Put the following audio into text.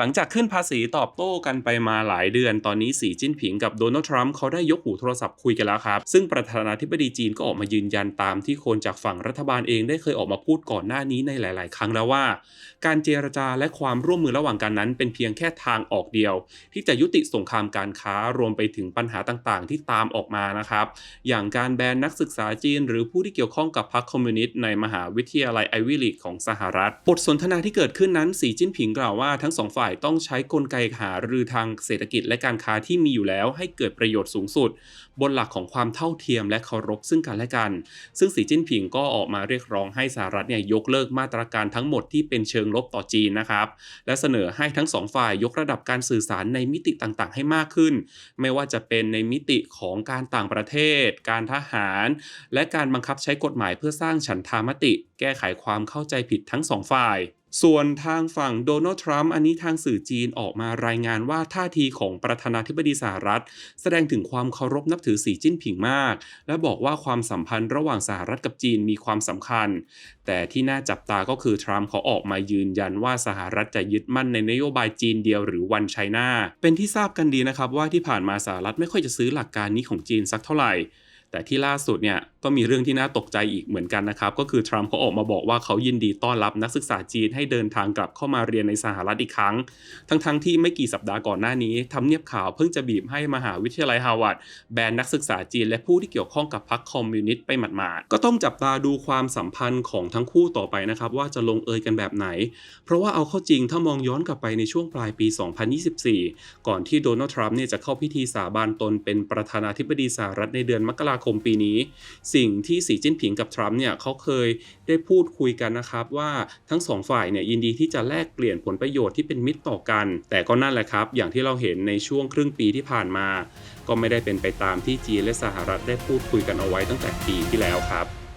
หลังจากขึ้นภาษีตอบโต้กันไปมาหลายเดือน ตอนนี้สีจิ้นผิงกับโดนัลด์ทรัมป์เขาได้ยกหูโทรศัพท์คุยกันแล้วครับ ซึ่งประธานาธิบดีจีนก็ออกมายืนยันตามที่คนจากฝั่งรัฐบาลเองได้เคยออกมาพูดก่อนหน้านี้ในหลาย ๆ ครั้งแล้วว่า การเจรจาและความร่วมมือระหว่างกันนั้น เป็นเพียงแค่ทางออกเดียว ที่จะยุติสงครามการค้ารวมไปถึงปัญหาต่าง ๆ ที่ตามออกมานะครับ อย่างการแบนนักศึกษาจีน หรือผู้ที่เกี่ยวข้องกับพรรคคอมมิวนิสต์ในมหาวิทยาลัยไอวิลีกของสหรัฐ บทสนทนาที่เกิดขึ้นนั้นสีจิ้นผิงกล่าวว่าทั้งสองฝ่ายต้องใช้กลไกหารือทางเศรษฐกิจและการค้าที่มีอยู่แล้ว ให้เกิดประโยชน์สูงสุด บนหลักของความเท่าเทียมและเคารพซึ่งกันและกัน ซึ่งสีจิ้นผิงก็ออกมาเรียกร้องให้สหรัฐเนี่ยยกเลิกมาตรการทั้งหมดที่เป็นเชิงลบต่อจีนนะครับ และเสนอให้ทั้งสองฝ่ายยกระดับการสื่อสารในมิติต่างๆ ให้มากขึ้น ไม่ว่าจะเป็นในมิติของการต่างประเทศ การทหาร และการบังคับใช้กฎหมายเพื่อสร้างฉันทามติ แก้ไขความเข้าใจผิดทั้งสองฝ่าย ส่วนทางฝั่งโดนัลด์ทรัมป์อันนี้ทางสื่อจีนออกมารายงานว่าท่าทีของประธานาธิบดีสหรัฐ แสดงถึงความเคารพนับถือสีจิ้นผิงมาก และบอกว่าความสัมพันธ์ระหว่างสหรัฐกับจีนมีความสำคัญ แต่ที่น่าจับตาก็คือทรัมป์เขาออกมายืนยันว่าสหรัฐจะยึดมั่นในนโยบายจีนเดียวหรือวันไชน่าเป็นที่ทราบกันดีนะครับว่าที่ผ่านมาสหรัฐไม่ค่อยจะซื้อหลักการนี้ของจีนสักเท่าไหร่ แต่ที่ล่าสุดเนี่ยก็มีเรื่องที่น่าตกใจอีกเหมือนกันนะครับ ก็คือทรัมป์เขาออกมาบอกว่าเขายินดีต้อนรับนักศึกษาจีนให้เดินทางกลับเข้ามาเรียนในสหรัฐอีกครั้ง ทั้งๆทที่ไม่กี่สัปดาห์ก่อนหน้านี้ทำเนียบข่าวเพิ่งจะบีบให้มหาวิทยาลัยฮาร์วาร์ดแบนนักศึกษาจีน และผู้ที่เกี่ยวข้องกับพรรคคอมมิวนิสต์ไปหมาดๆก็ต้องจับตาดูความสัมพันธ์ของทั้งคู่ต่อไปนะครับว่าจะลงเอยกันแบบไหน เพราะว่าเอาเข้าจริงถ้ามองย้อนกลับไปในช่วงปลายปี 2024 ก่อนที่โดนัลด์ทรัมป์เนี่ยจะเข้าพิธีสาบานตนเป็นประธานาธิบดีสหรัฐในเดือนมกราคมปีนี้ สิ่งที่สีจิ้นผิงกับทรัมป์เนี่ยเขาเคยได้พูดคุยกันนะครับว่าทั้งสองฝ่ายเนี่ยยินดีที่จะแลกเปลี่ยนผลประโยชน์ที่เป็นมิตรต่อกัน แต่ก็นั่นแหละครับ อย่างที่เราเห็นในช่วงครึ่งปีที่ผ่านมา ก็ไม่ได้เป็นไปตามที่จีนและสหรัฐได้พูดคุยกันเอาไว้ตั้งแต่ปีที่แล้วครับ